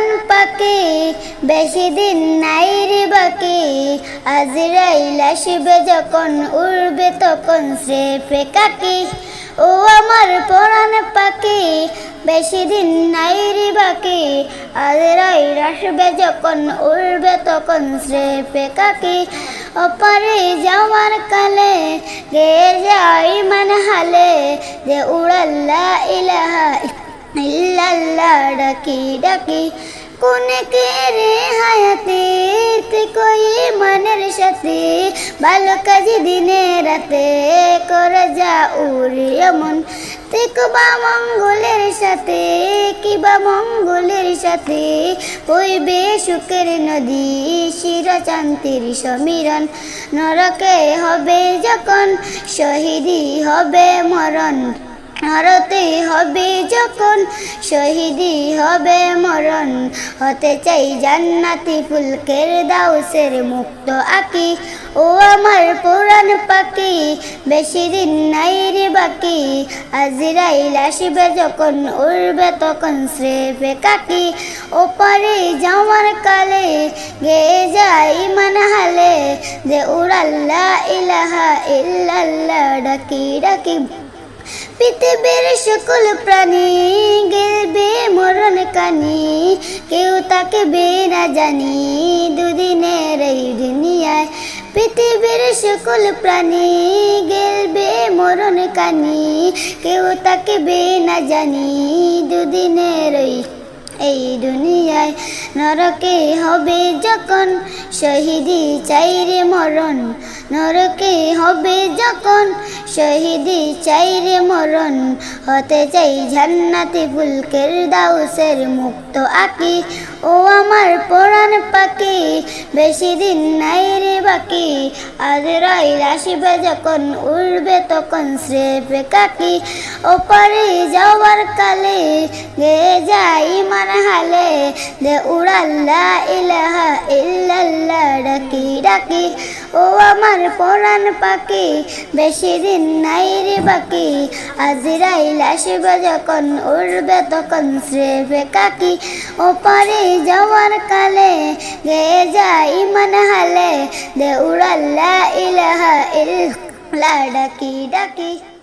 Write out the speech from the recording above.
পরাণ পাকে, বেশি দিন নাই রে বাকি। আজরাইল আসবে যখন উড়বে তখন স্রেফে কাকি। ও আমার পরাণ পাকে, বেশি দিন নাই রে বাকি। আজরাইল আসবে যখন উড়বে তখন স্রেফে কাকি। অপারে যাওয়ার কালে গে যাই মান হালে, যে উড়াল্লা ইলাহা ইল্লাল্লাহ ডাকি ডাকি কোনে রে হায়াতে তে কই মনের সাথে ভালো কাজ দিনে রাতে করে যা উড়ি এমন তেকবা মঙ্গলের সাথে কিবা মঙ্গলের সাথে বইবে সুখের নদী শিরা চান্তির সমীরণ নরকে হবে যখন শহীদি হবে মরণ নরতে হবে যখন শহীদি হবে মরণ, হতে চাই জান্নাতি ফুলকের দাউসের মুক্ত আকি। ও আমার পুরাণ পাখি, বেশি দিন নাই রে বাকি। আজরাইল আসবে যখন, উড়বে তখন শ্রেফে কাকি। ওপারে যাওয়ার কালে গে যাই মান হালে, যে উড়াল্লা ইলাহা ইল্লাল্লাহ, ডাকি ডাকি পৃথিবীর সকল প্রাণী গেলবে মরণ কানি। কেউ তাকে বে না জানি দুদিনের এই দুনিয়ায়। পৃথিবীর সকল প্রাণী গেলবে মরণ কানি। কেউ তাকে বে না জানি দুদিনের এই এই দুনিয়ায় নরকে হবে যখন? শহীদি চাইরে মরণ। নরকে হবে যখন? শহীদি চাইরে মরণ। হতে চাই জান্নাতি ফুলকের দাউসের মুক্ত আকি। ও আমার পরাণ পাখি, বেশি দিন নাই রে বাকি। আজ রাইল আসিবে যখন, উড়বে তখন শ্রেপে কাকি। ওপারে যাওয়ার কালে গে যাই মান হালে, দে উড়াল্লা ইলাহা ইল্লাল্লাহ ডাকি ডাকি। ও আমার পরাণ পাখি, বেশি দিন নাই রে বাকি। আজরাইল আসবে যখন, উড়বে তখন শ্রেফে কাকি। ও পারে যাওয়ার কালে গে যাই মন হালে। দে উড়াল্লা ইলাহা ইল্লা ডাকি ডাকি।